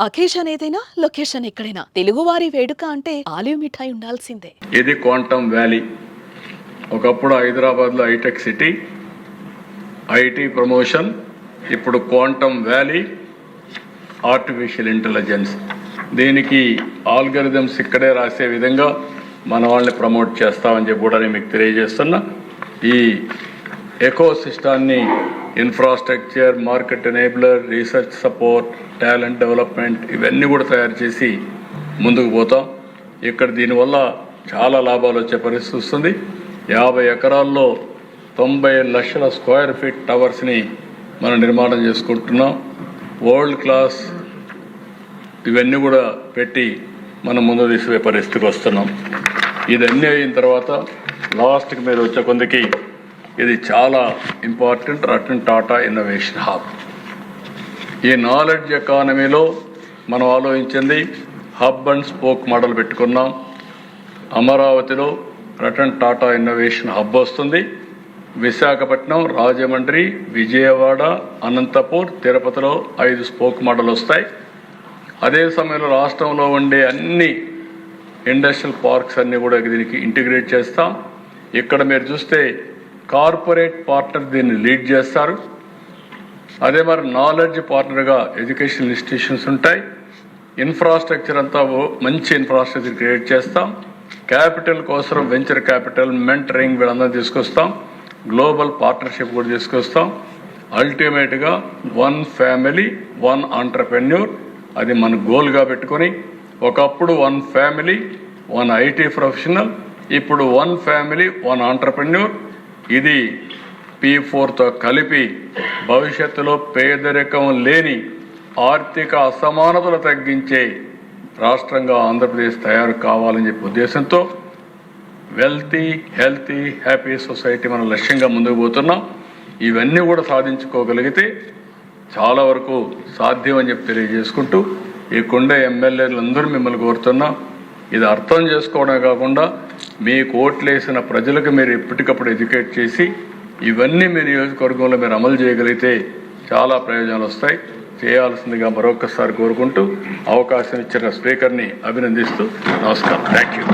Occasion ఏదైనా location ఎక్కడైనా. తెలుగువారి వేడుక అంటే ఆలివ్ మిఠాయి ఉండాల్సిందే. ఇది క్వాంటమ్ వ్యాలీ. ఒకప్పుడు హైదరాబాద్లో హైటెక్ సిటీ ఐటీ ప్రమోషన్ ఇప్పుడు క్వాంటమ్ వ్యాలీ ఆర్టిఫిషియల్ ఇంటెలిజెన్స్. దీనికి ఆల్గరిథమ్స్ ఇక్కడే రాసే విధంగా మన వాళ్ళని ప్రమోట్ చేస్తామని చెప్పి కూడా నేను మీకు తెలియజేస్తున్నా. ఈ ఎకో సిస్టాన్ని infrastructure market enabler research support talent development ఇవన్నీ కూడా తయారు చేసి ముందుకు పోతాం. ఇక్కడ దీనివల్ల చాలా లాభాలు వచ్చే పరిస్థితి వస్తుంది. యాభై ఎకరాల్లో తొంభై లక్షల స్క్వేర్ ఫీట్ టవర్స్ని మనం నిర్మాణం చేసుకుంటున్నాం. వరల్డ్ క్లాస్ ఇవన్నీ కూడా పెట్టి మనం ముందు తీసుకునే పరిస్థితికి వస్తున్నాం. ఇదన్నీ అయిన తర్వాత లాస్ట్కి మీరు వచ్చే కొందకి ఇది చాలా important Ratan Tata innovation hub ఈ నాలెడ్జ్ ఎకానమీలో మనం ఆలోచించింది హబ్ అండ్ స్పోక్ మోడల్ పెట్టుకున్నాం. అమరావతిలో రటన్ టాటా ఇన్నోవేషన్ హబ్ వస్తుంది. విశాఖపట్నం రాజమండ్రి విజయవాడ అనంతపూర్ తిరుపతిలో ఐదు స్పోక్ మోడల్ వస్తాయి. అదే సమయంలో రాష్ట్రంలో ఉండే అన్ని ఇండస్ట్రియల్ పార్క్స్ అన్నీ కూడా దీనికి ఇంటిగ్రేట్ చేస్తాం. ఇక్కడ మీరు చూస్తే కార్పొరేట్ పార్ట్నర్ దీన్ని లీడ్ చేస్తారు. అదే మరి నాలెడ్జ్ పార్ట్నర్గా ఎడ్యుకేషన్ ఇన్స్టిట్యూషన్స్ ఉంటాయి. ఇన్ఫ్రాస్ట్రక్చర్ అంతా ఓ- మంచి ఇన్ఫ్రాస్ట్రక్చర్ క్రియేట్ చేస్తాం. క్యాపిటల్ కోసం వెంచర్ క్యాపిటల్ మెంటరింగ్ వీళ్ళందరూ తీసుకొస్తాం. గ్లోబల్ పార్ట్నర్షిప్ కూడా తీసుకొస్తాం. అల్టిమేట్గా వన్ ఫ్యామిలీ వన్ ఆంటర్ప్రెన్యూర్. అది మన గోల్గా పెట్టుకొని ఒకప్పుడు one family one IT professional ఇప్పుడు వన్ ఫ్యామిలీ వన్ ఆంటర్ప్రెన్యూర్. ఇది పీ ఫోర్తో కలిపి భవిష్యత్తులో పేదరికం లేని ఆర్థిక అసమానతలు తగ్గించే రాష్ట్రంగా ఆంధ్రప్రదేశ్ తయారు కావాలని చెప్పే ఉద్దేశంతో వెల్తీ హెల్తీ హ్యాపీ సొసైటీ మన లక్ష్యంగా ముందుకు పోతున్నాం. ఇవన్నీ కూడా సాధించుకోగలిగితే చాలా వరకు సాధ్యం అని చెప్పి తెలియజేసుకుంటూ ఈ కొండ ఎమ్మెల్యేలందరూ మిమ్మల్ని కోరుతున్నాం. ఇది అర్థం చేసుకోవడమే కాకుండా మీకు ఓట్లేసిన ప్రజలకు మీరు ఎప్పటికప్పుడు ఎడ్యుకేట్ చేసి ఇవన్నీ మీ నియోజకవర్గంలో మీరు అమలు చేయగలిగితే చాలా ప్రయోజనాలు వస్తాయి. చేయాల్సిందిగా మరొకసారి కోరుకుంటూ అవకాశం ఇచ్చిన స్పీకర్ని అభినందిస్తూ నమస్కారం. థ్యాంక్ యూ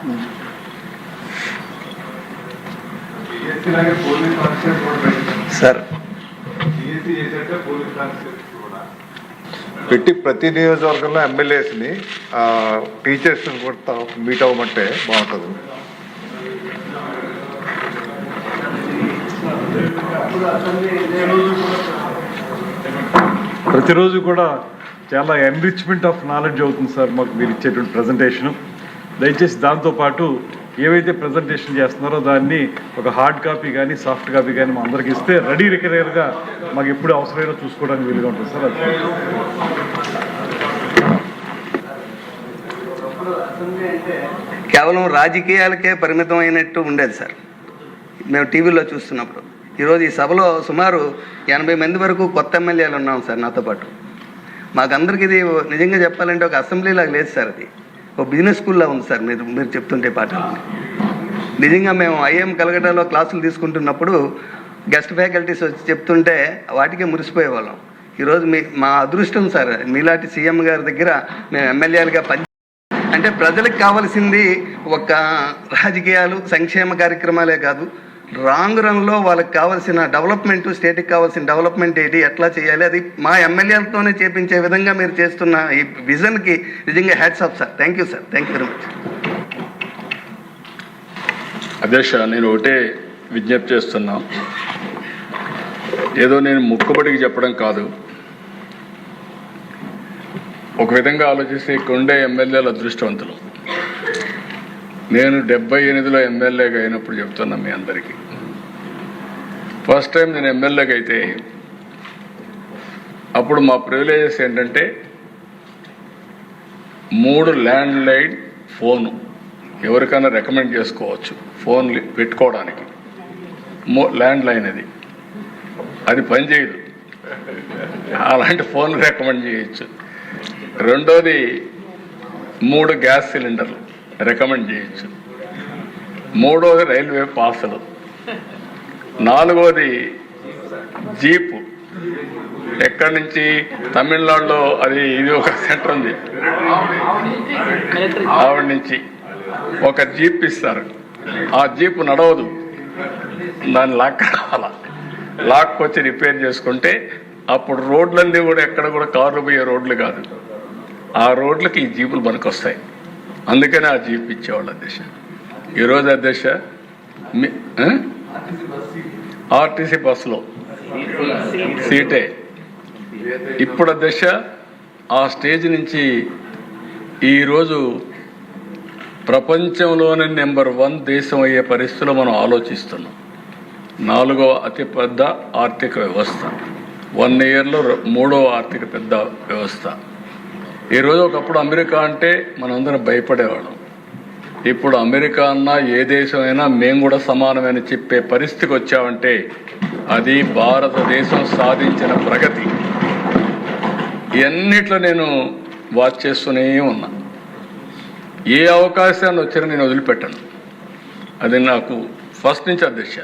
సార్ సిఎస్సి చేశాక పోలీస్ కానిస్టేబుల్ కూడా పెట్టి ప్రతి నియోజకవర్గంలో ఎమ్మెల్యేస్ని టీచర్స్ కూడా మీట్ అవ్వమంటే బాగుంటుంది. ప్రతిరోజు కూడా చాలా ఎన్రిచ్మెంట్ ఆఫ్ నాలెడ్జ్ అవుతుంది సార్ మాకు మీరు ఇచ్చేటువంటి ప్రజెంటేషన్ దయచేసి దాంతోపాటు ఏవైతే ప్రజెంటేషన్ చేస్తున్నారో దాన్ని ఒక హార్డ్ కాపీ కానీ సాఫ్ట్ కాపీ కానీ మా అందరికి ఇస్తే రెడీ రికరేర్గా మాకు ఎప్పుడు అవసరమైనా చూసుకోవడానికి వీలుగా ఉంటుంది సార్ అది. కేవలం రాజకీయాలకే పరిమితం అయినట్టు ఉండేది సార్. మేము టీవీలో చూస్తున్నప్పుడు. ఈరోజు ఈ సభలో సుమారు ఎనభై మంది వరకు కొత్త ఎమ్మెల్యేలు ఉన్నాం సార్ నాతో పాటు. మాకందరికి ఇది నిజంగా చెప్పాలంటే ఒక అసెంబ్లీ లాగా లేదు సార్ అది. ఒక బిజినెస్ స్కూల్లో ఉంది సార్ మీరు మీరు చెప్తుంటే పాఠాలు నిజంగా మేము ఐఎం కలకటాలో క్లాసులు తీసుకుంటున్నప్పుడు గెస్ట్ ఫ్యాకల్టీస్ వచ్చి చెప్తుంటే వాటికే మురిసిపోయేవాళ్ళం. ఈరోజు మీ మా అదృష్టం సార్ మీలాంటి సీఎం గారి దగ్గర మేము ఎమ్మెల్యేలుగా పని అంటే ప్రజలకు కావాల్సింది ఒక రాజకీయాలు సంక్షేమ కార్యక్రమాలే కాదు. రాంగ్ రన్లో వాళ్ళకి కావాల్సిన డెవలప్మెంట్ స్టేట్కి కావాల్సిన డెవలప్మెంట్ ఏంటి ఎట్లా చేయాలి అది మా ఎమ్మెల్యేలతోనే చేపించే విధంగా మీరు చేస్తున్న ఈ విజన్కి నిజంగా hats off sir thank you sir thank you very much అధ్యక్ష నేను ఒకటే విజ్ఞప్తి చేస్తున్నా. ఏదో నేను ముక్కుబడికి చెప్పడం కాదు. ఒక విధంగా ఆలోచిస్తే ఇక్కడ ఉండే ఎమ్మెల్యేలు అదృష్టవంతులు. నేను డెబ్బై ఎనిమిదిలో ఎమ్మెల్యేగా అయినప్పుడు చెప్తున్నా మీ అందరికీ. ఫస్ట్ టైం నేను ఎమ్మెల్యేగా అయితే అప్పుడు మా ప్రివిలేజెస్ ఏంటంటే మూడు ల్యాండ్ లైన్ ఫోను ఎవరికైనా రికమెండ్ చేసుకోవచ్చు ఫోన్ పెట్టుకోవడానికి. ల్యాండ్ లైన్ అది. అది పనిచేయదు అలాంటి ఫోన్ రికమెండ్ చేయొచ్చు. రెండోది మూడు గ్యాస్ సిలిండర్లు. రికమెండ్ చేయొచ్చు. మూడోది రైల్వే పాసులు నాలుగోది జీపు. ఎక్కడి నుంచి? తమిళనాడులో అది ఇది ఒక సెంటర్ ఉంది. ఆవిడ నుంచి. ఒక జీప్ ఇస్తారు. ఆ జీప్ నడవదు. దాన్ని లాక్ కావాలా? లాక్ వచ్చి రిపేర్ చేసుకుంటే అప్పుడు రోడ్లన్నీ కూడా ఎక్కడ కూడా కార్లు పోయే రోడ్లు కాదు. ఆ రోడ్లకి ఈ జీపులు పనికొస్తాయి. అందుకనే ఆ జీప్ ఇచ్చేవాళ్ళు అధ్యక్ష ఈరోజు అధ్యక్ష ఆర్టీసీ బస్సులో. సీటే. ఇప్పుడు అధ్యక్ష ఆ స్టేజ్ నుంచి ఈరోజు ప్రపంచంలోనే నెంబర్ వన్ దేశం అయ్యే పరిస్థితిలో మనం ఆలోచిస్తున్నాం. నాలుగవ అతిపెద్ద ఆర్థిక వ్యవస్థ. వన్ ఇయర్లో మూడవ ఆర్థిక పెద్ద వ్యవస్థ. ఈరోజు ఒకప్పుడు అమెరికా అంటే మనందరం భయపడేవాళ్ళం. ఇప్పుడు అమెరికా అన్నా ఏ దేశమైనా మేము కూడా సమానమని చెప్పే పరిస్థితికి వచ్చామంటే అది భారతదేశం సాధించిన ప్రగతి. ఇవన్నిట్లో నేను వాచ్ చేస్తూనే ఉన్నా. ఏ అవకాశాన్ని వచ్చినా నేను వదిలిపెట్టను. అది నాకు ఫస్ట్ నుంచి అధ్యక్ష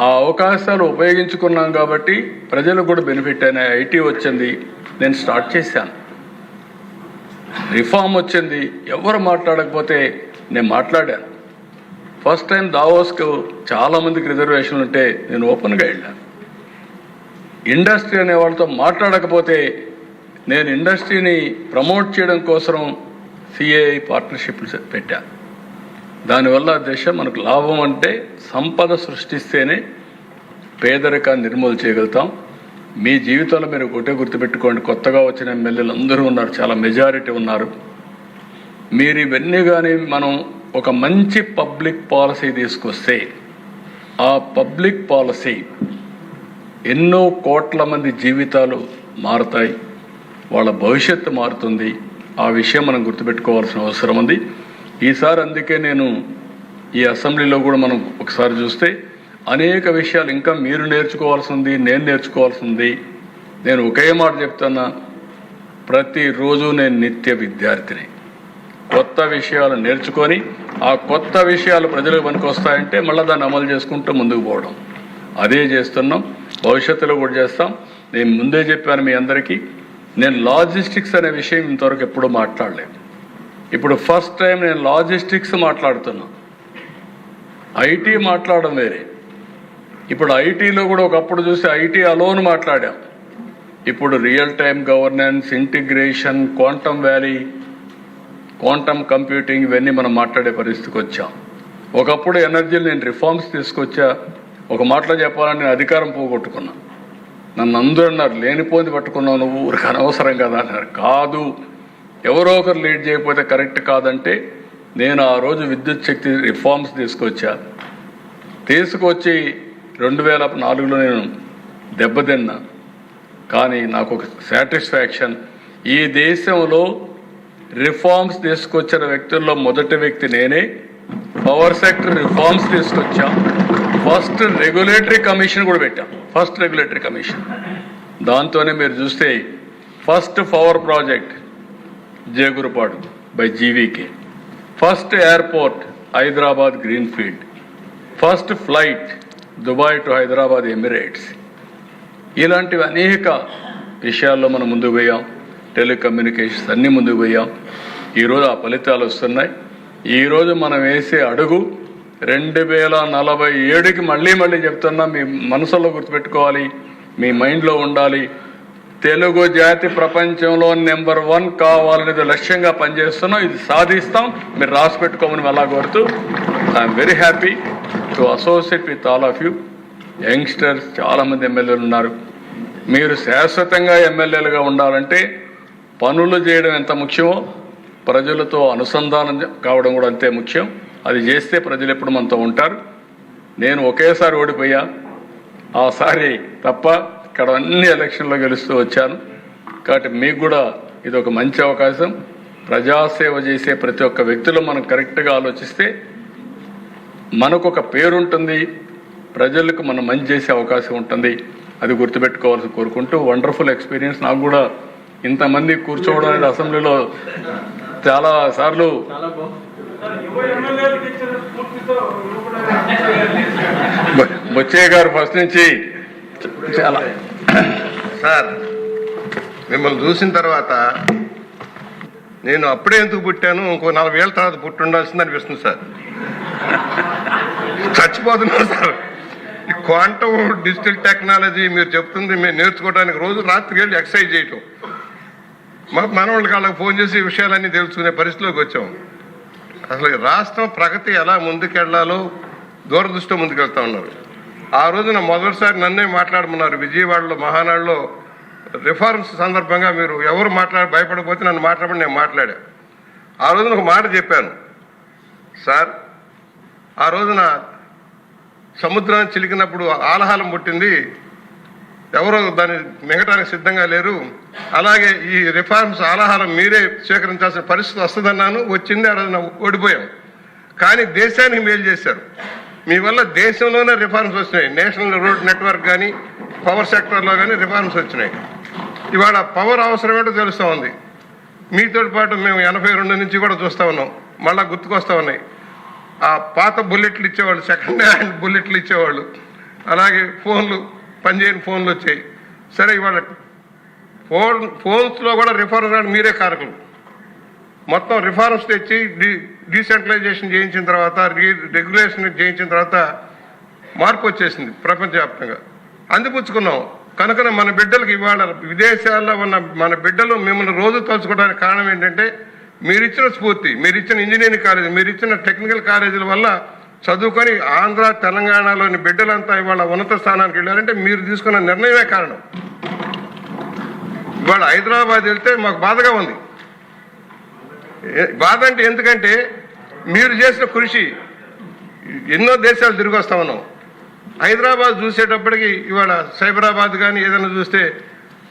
ఆ అవకాశాలు ఉపయోగించుకున్నాం కాబట్టి ప్రజలకు కూడా బెనిఫిట్ అయిన ఐటీ వచ్చింది. నేను స్టార్ట్ చేశాను. రిఫార్మ్ వచ్చింది. ఎవరు మాట్లాడకపోతే నేను మాట్లాడాను. ఫస్ట్ టైం దావోస్కు చాలా మందికి రిజర్వేషన్లు ఉంటే నేను ఓపెన్గా వెళ్ళాను. ఇండస్ట్రీ అనే వాళ్ళతో మాట్లాడకపోతే నేను ఇండస్ట్రీని ప్రమోట్ చేయడం కోసం సిఏఐ పార్ట్నర్షిప్లు పెట్టాను దానివల్ల దేశం మనకు లాభం అంటే సంపద సృష్టిస్తేనే పేదరికాన్ని నిర్మూలన చేయగలుగుతాం. మీ జీవితంలో మీరు ఒకటే గుర్తుపెట్టుకోండి. కొత్తగా వచ్చిన ఎమ్మెల్యేలు అందరూ ఉన్నారు. చాలా మెజారిటీ ఉన్నారు. మీరు ఇవన్నీ కానీ మనం ఒక మంచి పబ్లిక్ పాలసీ తీసుకొస్తే ఆ పబ్లిక్ పాలసీ ఎన్నో కోట్ల మంది జీవితాలు మారుతాయి. వాళ్ళ భవిష్యత్తు మారుతుంది. ఆ విషయం మనం గుర్తుపెట్టుకోవాల్సిన అవసరం ఉంది. ఈసారి అందుకే నేను ఈ అసెంబ్లీలో కూడా మనం ఒకసారి చూస్తే అనేక విషయాలు ఇంకా మీరు నేర్చుకోవాల్సింది నేను నేర్చుకోవాల్సి ఉంది నేను ఒకే మాట చెప్తున్నా ప్రతిరోజు నేను నిత్య విద్యార్థిని. కొత్త విషయాలు నేర్చుకొని ఆ కొత్త విషయాలు ప్రజలకు పనికొస్తాయంటే మళ్ళీ దాన్ని అమలు చేసుకుంటూ ముందుకు పోవడం. అదే చేస్తున్నాం భవిష్యత్తులో కూడా చేస్తాం. నేను ముందే చెప్పాను మీ అందరికీ నేను లాజిస్టిక్స్ అనే విషయం ఇంతవరకు ఎప్పుడూ మాట్లాడలేదు. ఇప్పుడు ఫస్ట్ టైం నేను లాజిస్టిక్స్ మాట్లాడుతున్నా. ఐటీ మాట్లాడడం వేరే. ఇప్పుడు ఐటీలో కూడా ఒకప్పుడు చూస్తే ఐటీ అలోన్ మాట్లాడాం. ఇప్పుడు real time governance integration quantum valley quantum computing ఇవన్నీ మనం మాట్లాడే పరిస్థితికి వచ్చాం. ఒకప్పుడు ఎనర్జీలు నేను రిఫార్మ్స్ తీసుకొచ్చా. ఒక మాటలో చెప్పాలని నేను అధికారం పోగొట్టుకున్నా. నన్ను అందరూ అన్నారు లేనిపోయింది పట్టుకున్నావు నువ్వు ఊరికి అనవసరం కదా అన్నారు. కాదు. ఎవరో ఒకరు లీడ్ చేయకపోతే కరెక్ట్ కాదంటే నేను ఆ రోజు విద్యుత్ శక్తి రిఫార్మ్స్ తీసుకొచ్చా. తీసుకొచ్చి రెండు వేల నాలుగులో నేను దెబ్బతిన్నా. కానీ నాకు ఒక సాటిస్ఫాక్షన్ ఈ దేశంలో రిఫార్మ్స్ తీసుకొచ్చిన వ్యక్తుల్లో మొదటి వ్యక్తి నేనే. పవర్ సెక్టర్ రిఫార్మ్స్ తీసుకొచ్చాం. ఫస్ట్ రెగ్యులేటరీ కమిషన్ కూడా పెట్టాం. First regulatory commission. దాంతోనే మీరు చూస్తే first power project Jegurupadu by GVK. First airport Hyderabad green field first flight Dubai to Hyderabad Emirates. ఇలాంటివి అనేక విషయాల్లో మనం ముందుకు పోయాం. టెలికమ్యూనికేషన్స్ అన్నీ ముందుకు పోయాం. ఈరోజు ఆ ఫలితాలు వస్తున్నాయి. ఈరోజు మనం వేసే అడుగు రెండు వేల నలభై ఏడుకి మళ్ళీ మళ్ళీ చెప్తున్నా మీ మనసులో గుర్తుపెట్టుకోవాలి మీ మైండ్లో ఉండాలి. తెలుగు జాతి ప్రపంచంలో నెంబర్ వన్ కావాలనేది లక్ష్యంగా పనిచేస్తున్నాం. ఇది సాధిస్తాం. మీరు రాసి పెట్టుకోమని అలా కోరుతూ I'm very happy to associate with all of you youngsters చాలామంది ఎమ్మెల్యేలు ఉన్నారు. మీరు శాశ్వతంగా ఎమ్మెల్యేలుగా ఉండాలంటే పనులు చేయడం ఎంత ముఖ్యమో ప్రజలతో అనుసంధానం కావడం కూడా అంతే ముఖ్యం. అది చేస్తే ప్రజలు ఎప్పుడు మనతో ఉంటారు. నేను ఒకేసారి ఓడిపోయా. ఆసారి తప్ప ఇక్కడ అన్ని ఎలక్షన్లో గెలుస్తూ వచ్చాను. కాబట్టి మీకు కూడా ఇది ఒక మంచి అవకాశం. ప్రజాసేవ చేసే ప్రతి ఒక్క వ్యక్తిలో మనం కరెక్ట్గా ఆలోచిస్తే మనకు ఒక పేరుంటుంది. ప్రజలకు మనం మంచి చేసే అవకాశం ఉంటుంది. అది గుర్తుపెట్టుకోవాల్సి కోరుకుంటూ వండర్ఫుల్ ఎక్స్పీరియన్స్ నాకు కూడా ఇంతమంది కూర్చోవడం అనేది అసెంబ్లీలో చాలా సార్లు బొచ్చయ్య గారు ఫస్ట్ నుంచి చాలా సార్ మిమ్మల్ని చూసిన తర్వాత నేను అప్పుడే ఎందుకు పుట్టాను? ఇంకో నలభై ఏళ్ళ తర్వాత పుట్టి ఉండాల్సింది అనిపిస్తుంది సార్. చచ్చిపోతున్నాను సార్. ఈ క్వాంటమ్ డిజిటల్ టెక్నాలజీ మీరు చెప్తుంది మేము నేర్చుకోవడానికి రోజు రాత్రికి వెళ్ళి ఎక్సర్సైజ్ చేయటం. మా మనవాళ్ళకి వాళ్ళకి ఫోన్ చేసి విషయాలన్నీ తెలుసుకునే పరిస్థితిలోకి వచ్చాం. అసలు రాష్ట్రం ప్రగతి ఎలా ముందుకెళ్ళాలో దూరదృష్టితో ముందుకెళ్తా ఉన్నారు. ఆ రోజున మొదటిసారి నన్నే మాట్లాడమన్నారు విజయవాడలో మహానాడులో రిఫార్మ్స్ సందర్భంగా మీరు ఎవరు మాట్లాడి భయపడకపోతే నన్ను మాట్లాడమని నేను మాట్లాడా? ఆ రోజున ఒక మాట చెప్పాను. సార్ ఆ రోజున సముద్రాన్ని చిలికినప్పుడు ఆలహాలం పుట్టింది. ఎవరో దాన్ని మిగటానికి సిద్ధంగా లేరు. అలాగే ఈ రిఫార్మ్స్ ఆలహారం మీరే స్వీకరించాల్సిన పరిస్థితి వస్తుందన్నాను. వచ్చింది ఆ రోజున ఓడిపోయాం. కానీ దేశానికి మేలు చేశారు. మీ వల్ల దేశంలోనే రిఫార్మ్స్ వచ్చినాయి. నేషనల్ రోడ్ నెట్వర్క్ కానీ పవర్ సెక్టర్లో కానీ రిఫార్మ్స్ వచ్చినాయి. ఇవాళ పవర్ అవసరం ఏంటో తెలుస్తూ ఉంది. మీతో పాటు మేము ఎనభై రెండు నుంచి కూడా చూస్తూ ఉన్నాం. మళ్ళీ గుర్తుకొస్తూ ఉన్నాయి. ఆ పాత బుల్లెట్లు ఇచ్చేవాళ్ళు సెకండ్ హ్యాండ్ బుల్లెట్లు ఇచ్చేవాళ్ళు. అలాగే ఫోన్లు పనిచేయని ఫోన్లు వచ్చాయి. సరే ఇవాళ ఫోన్ ఫోన్స్లో కూడా రిఫార్మ్స్ అంటే మీరే కారకులు. మొత్తం రిఫార్మ్స్ తెచ్చి డీ డీసెంట్రలైజేషన్ చేయించిన తర్వాత రెగ్యులేషన్ చేయించిన తర్వాత మార్పు వచ్చేసింది ప్రపంచవ్యాప్తంగా. అందిపుచ్చుకున్నాం కనుక మన బిడ్డలకు ఇవాళ విదేశాల్లో ఉన్న మన బిడ్డలు మిమ్మల్ని రోజు తలుచుకోవడానికి కారణం ఏంటంటే మీరు ఇచ్చిన స్ఫూర్తి మీరు ఇచ్చిన ఇంజనీరింగ్ కాలేజీ మీరు ఇచ్చిన టెక్నికల్ కాలేజీల వల్ల చదువుకొని ఆంధ్ర తెలంగాణలోని బిడ్డలంతా ఇవాళ ఉన్నత స్థానానికి వెళ్ళారంటే మీరు తీసుకున్న నిర్ణయమే కారణం. ఇవాళ హైదరాబాద్ వెళ్తే మాకు బాధగా ఉంది. బాధ అంటే ఎందుకంటే మీరు చేసిన కృషి ఎన్నో దేశాలు తిరిగి వస్తా ఉన్నాం. హైదరాబాద్ చూసేటప్పటికి ఇవాళ సైబరాబాద్ కానీ ఏదైనా చూస్తే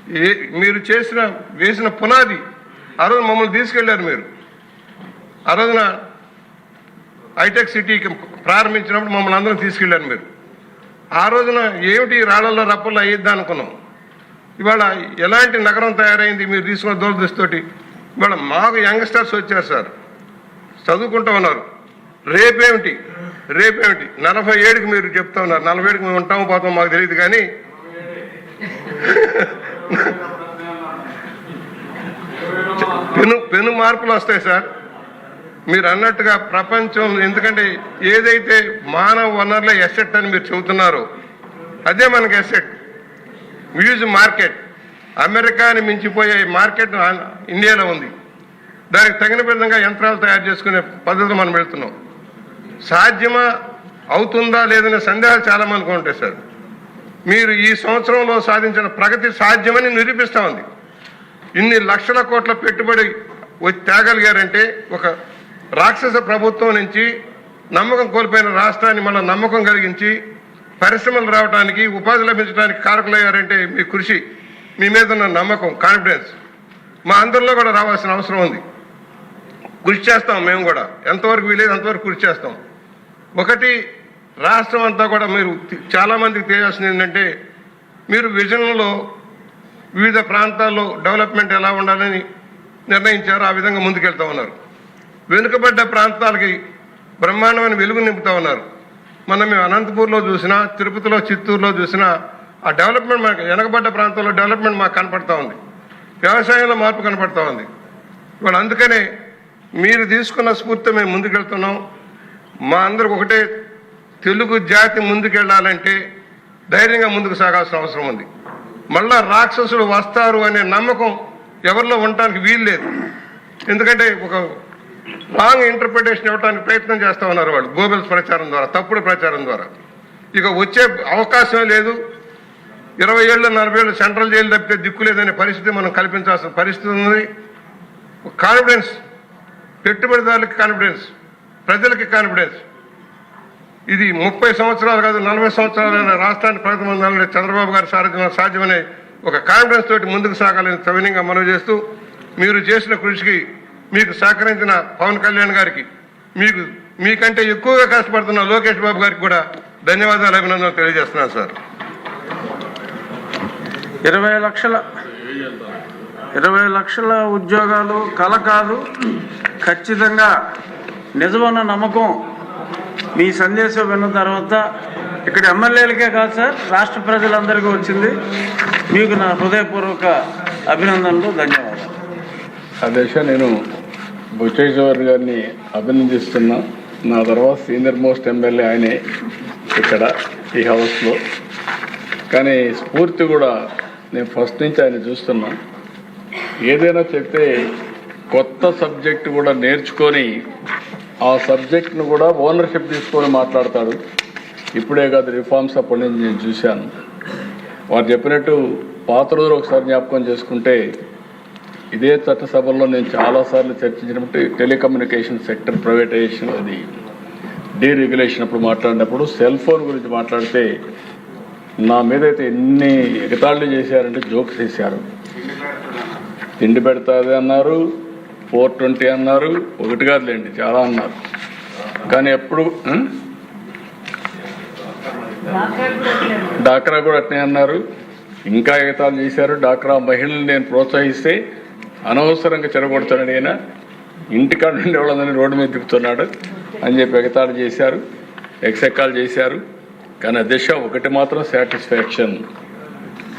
ఏ మీరు చేసిన వేసిన పునాది ఆ రోజు మమ్మల్ని తీసుకెళ్ళారు మీరు. ఆ రోజున హైటెక్ సిటీకి ప్రారంభించినప్పుడు మమ్మల్ని అందరం తీసుకెళ్ళారు మీరు. ఆ రోజున ఏమిటి రాళ్ళలో రప్పల్లో అయ్యిద్దా అనుకున్నాం. ఇవాళ ఎలాంటి నగరం తయారైంది మీరు తీసుకున్న దూరదృష్టితోటి ఇవాళ మాకు యంగ్స్టర్స్ వచ్చారు సార్. చదువుకుంటూ ఉన్నారు. రేపేమిటి? రేపేమిటి? నలభై ఏడుకి మీరు చెప్తా ఉన్నారు. నలభై ఏడుకి మేము ఉంటాము పోతాం మాకు తెలియదు కానీ. పెను పెను మార్పులు వస్తాయి సార్. మీరు అన్నట్టుగా ప్రపంచం ఎందుకంటే ఏదైతే మానవ వనరుల ఎసెట్ అని మీరు చెబుతున్నారో అదే మనకి ఎసెట్. Views market. అమెరికాని మించిపోయే మార్కెట్ ఇండియాలో ఉంది. దానికి తగిన విధంగా యంత్రాలు తయారు చేసుకునే పద్ధతి మనం వెళ్తున్నాం. సాధ్యమా అవుతుందా లేదనే సందేహాలు చాలా మందికి ఉంటాయి సార్. మీరు ఈ సంవత్సరంలో సాధించిన ప్రగతి సాధ్యమని నిరూపిస్తా ఉంది. ఇన్ని లక్షల కోట్ల పెట్టుబడి వచ్చి తేగలిగారంటే ఒక రాక్షస ప్రభుత్వం నుంచి నమ్మకం కోల్పోయిన రాష్ట్రాన్ని మళ్ళీ నమ్మకం కలిగించి పరిశ్రమలు రావడానికి ఉపాధి లభించడానికి కారకులయ్యారంటే మీ కృషి మీ మీద ఉన్న నమ్మకం కాన్ఫిడెన్స్ మా అందరిలో కూడా రావాల్సిన అవసరం ఉంది. కృషి చేస్తాం మేము కూడా. ఎంతవరకు వీలేదు అంతవరకు కృషి చేస్తాం. ఒకటి రాష్ట్రం అంతా కూడా మీరు చాలామందికి తెలియాల్సింది ఏంటంటే మీరు విజన్లో వివిధ ప్రాంతాల్లో డెవలప్మెంట్ ఎలా ఉండాలని నిర్ణయించారు ఆ విధంగా ముందుకెళ్తా ఉన్నారు. వెనుకబడ్డ ప్రాంతాలకి బ్రహ్మాండమైన వెలుగు నింపుతా ఉన్నారు. మనం మేము అనంతపూర్లో చూసినా తిరుపతిలో చిత్తూరులో చూసినా ఆ డెవలప్మెంట్ మనకు వెనకబడ్డ ప్రాంతాల్లో డెవలప్మెంట్ మాకు కనపడతా ఉంది. వ్యవసాయంలో మార్పు కనపడతా ఉంది. ఇవాళ అందుకనే మీరు తీసుకున్న స్ఫూర్తి మేము ముందుకెళ్తున్నాం. మా అందరికి ఒకటే తెలుగు జాతి ముందుకెళ్ళాలంటే ధైర్యంగా ముందుకు సాగాల్సిన అవసరం ఉంది. మళ్ళా రాక్షసులు వస్తారు అనే నమ్మకం ఎవరిలో ఉండటానికి వీలు లేదు. ఎందుకంటే ఒక రాంగ్ ఇంటర్ప్రిటేషన్ ఇవ్వడానికి ప్రయత్నం చేస్తూ ఉన్నారు వాళ్ళు గోబెల్స్ ప్రచారం ద్వారా తప్పుడు ప్రచారం ద్వారా. ఇక వచ్చే అవకాశం లేదు. ఇరవై ఏళ్ళు నలభై ఏళ్ళు సెంట్రల్ జైలు తప్పితే దిక్కు లేదనే పరిస్థితి మనం కల్పించాల్సిన పరిస్థితి ఉంది. కాన్ఫిడెన్స్ పెట్టుబడిదారులకు కాన్ఫిడెన్స్. ప్రజలకి కాన్ఫిడెన్స్. ఇది ముప్పై సంవత్సరాలు కాదు నలభై సంవత్సరాలైన రాష్ట్రాన్ని ప్రగతి చంద్రబాబు గారి సారథ్యంలో సాధ్యమనే ఒక కాన్ఫిడెన్స్ తోటి ముందుకు సాగాలని సవినీయంగా మనవి చేస్తూ మీరు చేసిన కృషికి మీకు సహకరించిన పవన్ కళ్యాణ్ గారికి మీకు మీకంటే ఎక్కువగా కష్టపడుతున్న లోకేష్ బాబు గారికి కూడా ధన్యవాదాలు అభినందనలు తెలియజేస్తున్నాను సార్. ఇరవై లక్షల ఇరవై లక్షల ఉద్యోగాలు కల కాదు ఖచ్చితంగా నిజమన్న నమ్మకం మీ సందేశం విన్న తర్వాత ఇక్కడ ఎమ్మెల్యేలకే కాదు సార్ రాష్ట్ర ప్రజలందరికీ వచ్చింది. మీకు నా హృదయపూర్వక అభినందనలు ధన్యవాదాలు. అధ్యక్ష నేను బుచ్చేశ్వర్ గారిని అభినందిస్తున్నా. నా తర్వాత సీనియర్ మోస్ట్ ఎమ్మెల్యే ఆయనే ఇక్కడ ఈ హౌస్లో. కానీ స్ఫూర్తి కూడా నేను ఫస్ట్ నుంచి ఆయన చూస్తున్నా. ఏదైనా చెప్తే కొత్త సబ్జెక్ట్ కూడా నేర్చుకొని ఆ సబ్జెక్ట్ను కూడా ఓనర్షిప్ తీసుకొని మాట్లాడతాడు. ఇప్పుడే కాదు రిఫార్మ్స్ అప్పటి నుంచి నేను చూశాను. వారు చెప్పినట్టు పాత రోజులు ఒకసారి జ్ఞాపకం చేసుకుంటే ఇదే చట్టసభల్లో నేను చాలాసార్లు చర్చించినప్పుడు టెలికమ్యూనికేషన్ సెక్టర్ ప్రైవేటైజేషన్ అది డీరెగ్యులేషన్ అప్పుడు మాట్లాడినప్పుడు సెల్ ఫోన్ గురించి మాట్లాడితే నా మీద అయితే ఎన్ని ఎగతాళిలు చేశారంటే జోక్స్ చేశారు తిండి పెడతాది అన్నారు. ఫోర్ ట్వంటీ అన్నారు ఒకటి కాదులేండి చాలా అన్నారు. కానీ ఎప్పుడు డాక్రా కూడా అట్నే అన్నారు. ఇంకా ఎగతాలు చేశారు. డాక్రా మహిళలు నేను ప్రోత్సహిస్తే అనవసరంగా చెరగొడుతున్నాడు ఈయన ఇంటికాడ నుండి వాళ్ళందరినీ రోడ్డు మీద తిప్పుతున్నాడు అని చెప్పి ఎగతాళి చేశారు ఎక్సెక్కాలు చేశారు. కానీ దిశ ఒకటి మాత్రం సాటిస్ఫాక్షన్.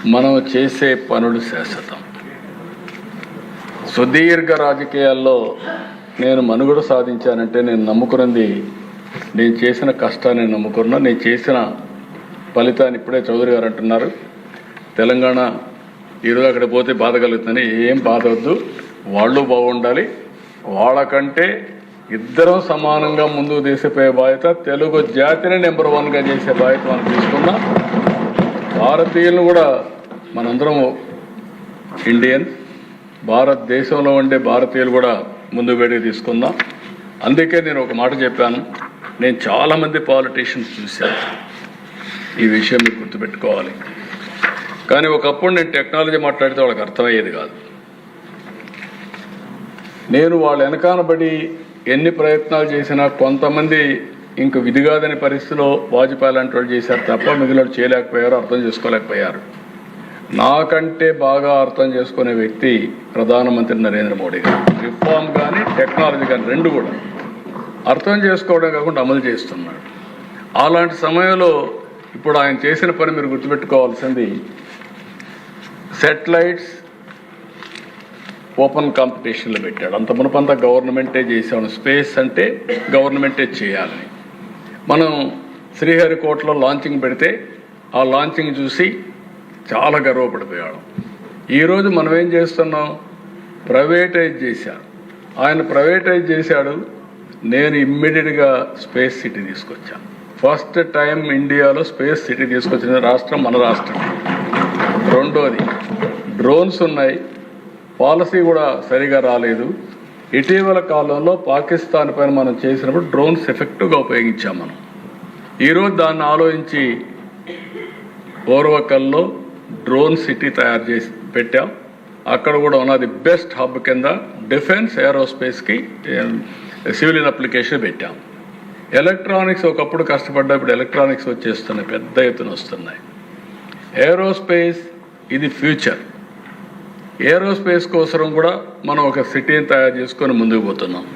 మనం చేసే పనులు శాశ్వతం. సుదీర్ఘ రాజకీయాల్లో నేను మనుగడ సాధించానంటే నేను నమ్ముకున్నది నేను చేసిన కష్టాన్ని నమ్ముకున్నా. నేను చేసిన ఫలితాన్ని ఇప్పుడే చౌదరి గారు అంటున్నారు. తెలంగాణ ఈరోజు అక్కడ పోతే బాధ కలుగుతుంది. ఏం బాధ వద్దు. వాళ్ళు బాగుండాలి. వాళ్ళకంటే ఇద్దరం సమానంగా ముందుకు తీసిపోయే బాధ్యత తెలుగు జాతిని నెంబర్ వన్గా చేసే బాధ్యత మనం తీసుకున్నాం. భారతీయులను కూడా మనందరం ఇండియన్ భారతదేశంలో ఉండే భారతీయులు కూడా ముందు వేడికి తీసుకుందాం. అందుకే నేను ఒక మాట చెప్పాను. నేను చాలామంది పాలిటీషియన్స్ చూశాను. ఈ విషయం మీరు గుర్తుపెట్టుకోవాలి. కానీ ఒకప్పుడు నేను టెక్నాలజీ మాట్లాడితే వాళ్ళకి అర్థమయ్యేది కాదు. నేను వాళ్ళ వెనకానబడి ఎన్ని ప్రయత్నాలు చేసినా కొంతమంది ఇంక విధి కాదని పరిస్థితిలో వాజ్పేయి లాంటి వాళ్ళు చేశారు తప్ప మిగిలిన చేయలేకపోయారు అర్థం చేసుకోలేకపోయారు. నాకంటే బాగా అర్థం చేసుకునే వ్యక్తి ప్రధానమంత్రి నరేంద్ర మోడీ రిఫార్మ్ కానీ టెక్నాలజీ కానీ రెండు కూడా. అర్థం చేసుకోవడం కాకుండా అమలు చేస్తున్నాడు అలాంటి సమయంలో ఇప్పుడు ఆయన చేసిన పని మీరు గుర్తుపెట్టుకోవాల్సింది సెటిలైట్స్ ఓపెన్ కాంపిటీషన్లో పెట్టాడు. అంత మునపంతా గవర్నమెంటే చేసాను స్పేస్ అంటే గవర్నమెంటే చేయాలని. మనం శ్రీహరికోటలో లాంచింగ్ పెడితే ఆ లాంచింగ్ చూసి చాలా గర్వపడిపోయాడు ఈరోజు మనం ఏం చేస్తున్నాం? ప్రైవేటైజ్ చేశాడు ఆయన ప్రైవేటైజ్ చేశాడు. నేను ఇమ్మీడియట్గా స్పేస్ సిటీ తీసుకొచ్చాను ఫస్ట్ టైం ఇండియాలో స్పేస్ సిటీ తీసుకొచ్చిన రాష్ట్రం మన రాష్ట్రం. రెండోది డ్రోన్స్ ఉన్నాయి. పాలసీ కూడా సరిగా రాలేదు. ఇటీవల కాలంలో పాకిస్తాన్ పైన మనం చేసినప్పుడు డ్రోన్స్ ఎఫెక్టివ్గా ఉపయోగించాం మనం. ఈరోజు దాన్ని ఆలోచించి పూర్వకల్లో డ్రోన్ సిటీ తయారు చేసి పెట్టాం. అక్కడ కూడా ఉన్నది బెస్ట్ హబ్ కింద డిఫెన్స్ ఏరోస్పేస్కి సివిలియన్ అప్లికేషన్ పెట్టాం. ఎలక్ట్రానిక్స్ ఒకప్పుడు కష్టపడ్డా ఇప్పుడు ఎలక్ట్రానిక్స్ వచ్చేస్తున్నాయి పెద్ద ఎత్తున వస్తున్నాయి. ఏరోస్పేస్ ఇది ఫ్యూచర్ ఏరోస్పేస్ కోసం కూడా మనం ఒక సిటీని తయారు చేసుకొని ముందుకు పోతున్నాం.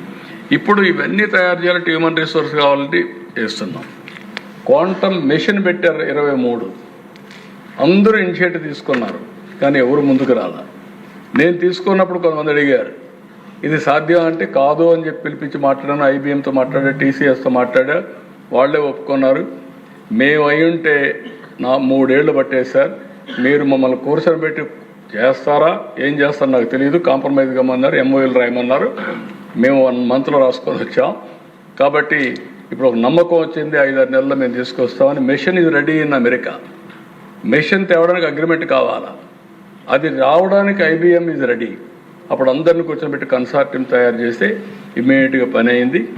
ఇప్పుడు ఇవన్నీ తయారు చేయాలంటే హ్యూమన్ రిసోర్స్ కావాలంటే చేస్తున్నాం. క్వాంటమ్ మెషిన్ పెట్టారు ఇరవై మూడు. అందరూ ఇనిషియేటివ్ తీసుకున్నారు కానీ ఎవరు ముందుకు రాలా. నేను తీసుకున్నప్పుడు కొంతమంది అడిగారు ఇది సాధ్యం అంటే కాదు అని చెప్పి పిలిపించి మాట్లాడాను ఐబిఎంతో మాట్లాడా టీసీఎస్తో మాట్లాడా వాళ్ళే ఒప్పుకున్నారు. మేము అయి ఉంటే నా మూడేళ్ళు పట్టే సార్ మీరు మమ్మల్ని కూర్చొని పెట్టి చేస్తారా ఏం చేస్తారో నాకు తెలియదు కాంప్రమైజ్ కమ్మన్నారు ఎంఓఎల్ రాయమన్నారు. మేము వన్ మంత్లో రాసుకొని వచ్చాం. కాబట్టి ఇప్పుడు ఒక నమ్మకం వచ్చింది ఐదారు నెలల్లో మేము తీసుకొస్తామని మెషిన్ ఇది రెడీ ఇన్ అమెరికా. మెషిన్ తేవడానికి అగ్రిమెంట్ కావాలా? అది రావడానికి ఐబిఎం ఈజ్ రెడీ అప్పుడు అందరిని కూర్చోబెట్టి కన్సార్టియం తయారు చేస్తే ఇమ్మీడియట్గా పని అయింది.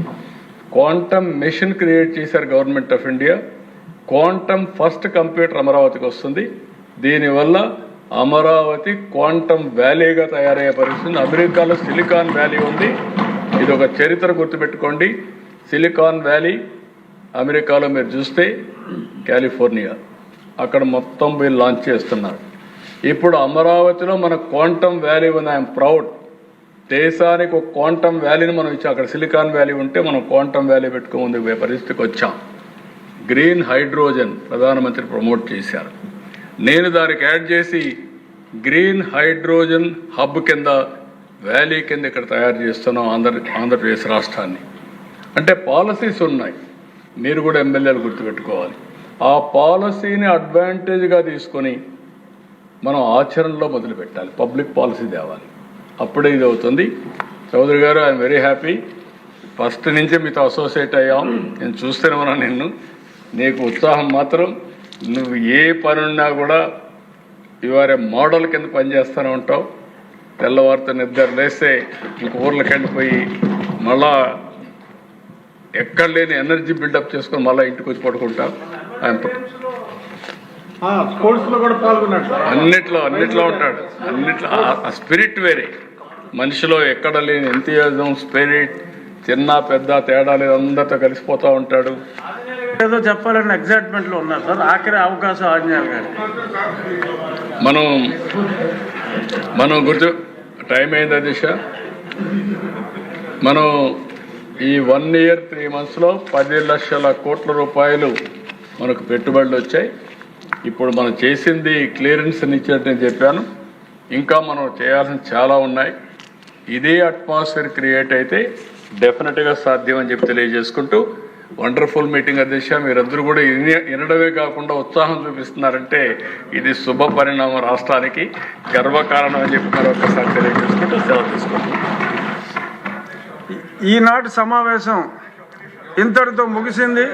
క్వాంటమ్ మెషిన్ క్రియేట్ చేశారు government of India quantum first computer అమరావతికి వస్తుంది. దీనివల్ల అమరావతి క్వాంటమ్ వ్యాలీగా తయారయ్యే పరిస్థితి. అమెరికాలో సిలికాన్ వ్యాలీ ఉంది. ఇది ఒక చరిత్ర గుర్తుపెట్టుకోండి. సిలికాన్ వ్యాలీ అమెరికాలో మీరు చూస్తే కాలిఫోర్నియా అక్కడ మొత్తం వీళ్ళు లాంచ్ చేస్తున్నారు. ఇప్పుడు అమరావతిలో మన క్వాంటమ్ వ్యాలీ ఉంది. ఐఎమ్ ప్రౌడ్ దేశానికి ఒక క్వాంటమ్ వ్యాలీని మనం ఇచ్చాం. అక్కడ సిలికాన్ వ్యాలీ ఉంటే మనం క్వాంటమ్ వ్యాలీ పెట్టుకోముందు పరిస్థితికి వచ్చాం. గ్రీన్ హైడ్రోజన్ ప్రధానమంత్రి ప్రమోట్ చేశారు. నేను దానికి యాడ్ చేసి గ్రీన్ హైడ్రోజన్ హబ్ కింద వ్యాలీ కింద ఇక్కడ తయారు చేస్తున్నాం ఆంధ్ర ఆంధ్రప్రదేశ్ రాష్ట్రాన్ని. అంటే పాలసీస్ ఉన్నాయి. మీరు కూడా ఎమ్మెల్యేలు గుర్తుపెట్టుకోవాలి. ఆ పాలసీని అడ్వాంటేజ్గా తీసుకొని మనం ఆచరణలో మొదలు పెట్టాలి పబ్లిక్ పాలసీ తేవాలి. అప్పుడే ఇది అవుతుంది చౌదరి గారు ఐఎమ్ వెరీ హ్యాపీ. ఫస్ట్ నుంచే మీతో అసోసియేట్ అయ్యాం. నేను చూస్తూనే ఉన్నాను నిన్ను. నీకు ఉత్సాహం మాత్రం. నువ్వు ఏ పని ఉన్నా కూడా ఇవారే మోడల్ కింద పనిచేస్తూనే ఉంటావు. తెల్లవారితో నిద్ర లేస్తే ఇంక ఊర్లకు వెళ్ళిపోయి మళ్ళా ఎక్కడ లేని ఎనర్జీ బిల్డప్ చేసుకొని మళ్ళీ ఇంటికి వచ్చి పడుకుంటాం స్పోర్ట్స్లో కూడా పాల్గొన్నాడు. అన్నిట్లో అన్నిట్లో ఉంటాడు. అన్నిట్లో ఆ- స్పిరిట్ వేరే. మనిషిలో ఎక్కడ లేని ఎంతియాజం స్పిరిట్ చిన్న పెద్ద తేడా లేదు అందరితో కలిసిపోతూ ఉంటాడు. ఏదో చెప్పాలని ఎగ్జైట్మెంట్లో ఉన్నారు సార్. ఆఖరి అవకాశం గారికి మనం మనం గుర్తు టైం అయిందా దిశ? మనం ఈ వన్ ఇయర్ త్రీ మంత్స్లో పది లక్షల కోట్ల రూపాయలు మనకు పెట్టుబడులు వచ్చాయి. ఇప్పుడు మనం చేసింది క్లియరెన్స్ ఇచ్చినట్టు నేను చెప్పాను. ఇంకా మనం చేయాల్సిన చాలా ఉన్నాయి. ఇదే అట్మాస్ఫియర్ క్రియేట్ అయితే డెఫినెట్గా సాధ్యం అని చెప్పి తెలియజేసుకుంటూ వండర్ఫుల్ మీటింగ్ అధ్యక్ష మీరందరూ కూడా వినడమే కాకుండా ఉత్సాహం చూపిస్తున్నారంటే ఇది శుభ పరిణామం రాష్ట్రానికి గర్వకారణం అని చెప్పి మరొకసారి తెలియజేసుకుంటూ సెలవు తీసుకుంటాం ఈనాటి సమావేశం ఇంతటితో ముగిసింది.